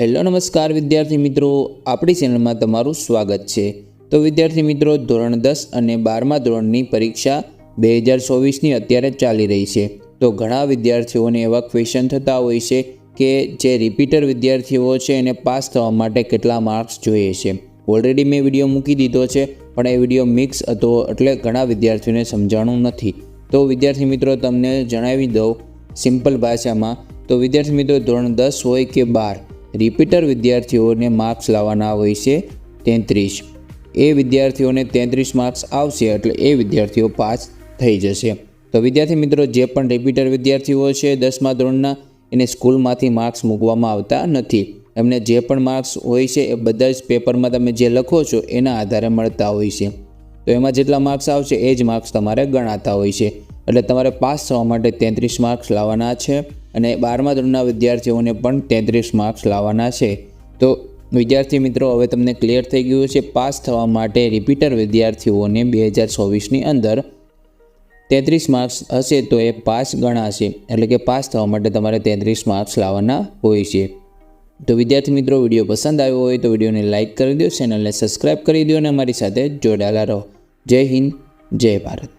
Hello નમસ્કાર વિદ્યાર્થી મિત્રો, આપણી ચેનલમાં તમારું સ્વાગત છે. તો વિદ્યાર્થી મિત્રો, ધોરણ દસ અને બારમા ધોરણની પરીક્ષા બે હજાર ચોવીસની અત્યારે ચાલી રહી છે. તો ઘણા વિદ્યાર્થીઓને એવા ક્વેશ્ચન થતા હોય છે કે જે રિપીટર વિદ્યાર્થીઓ છે એને પાસ થવા માટે કેટલા માર્ક્સ જોઈએ છે. ઓલરેડી મેં વીડિયો મૂકી દીધો છે, પણ એ વીડિયો મિક્સ હતો એટલે ઘણા વિદ્યાર્થીઓને સમજાણું નથી. તો વિદ્યાર્થી મિત્રો, તમને જણાવી દઉં સિમ્પલ ભાષામાં. તો વિદ્યાર્થી મિત્રો, ધોરણ દસ હોય કે બાર રિપીટર વિદ્યાર્થીઓને માર્ક્સ લાવવાના હોય છે તેત્રીસ. એ વિદ્યાર્થીઓને તેત્રીસ માર્ક્સ આવશે એટલે એ વિદ્યાર્થીઓ પાસ થઈ જશે. તો વિદ્યાર્થી મિત્રો, જે પણ રિપીટર વિદ્યાર્થીઓ છે દસમા ધોરણના, એને સ્કૂલમાંથી માર્ક્સ મૂકવામાં આવતા નથી. એમને જે પણ માર્ક્સ હોય છે એ બધા જ પેપરમાં તમે જે લખો છો એના આધારે મળતા હોય છે. તો એમાં જેટલા માર્ક્સ આવશે એ જ માર્ક્સ તમારે ગણાતા હોય છે. એટલે તમારે પાસ થવા માટે તેત્રીસ માર્ક્સ લાવવાના છે. અને બારમા ધોરણના વિદ્યાર્થીઓને પણ તેત્રીસ માર્ક્સ લાવવાના છે. તો વિદ્યાર્થી મિત્રો, હવે તમને ક્લિયર થઈ ગયું છે, પાસ થવા માટે રિપીટર વિદ્યાર્થીઓને બે હજાર ચોવીસની અંદર તેત્રીસ માર્ક્સ હશે તો એ પાસ ગણાશે. એટલે કે પાસ થવા માટે તમારે તેત્રીસ માર્ક્સ લાવવાના હોય છે. તો વિદ્યાર્થી મિત્રો, વીડિયો પસંદ આવ્યો હોય તો વિડીયોને લાઇક કરી દો ચેનલને સબસ્ક્રાઈબ કરી દો અને અમારી સાથે જોડાયેલા રહો. જય હિન્દ, જય ભારત.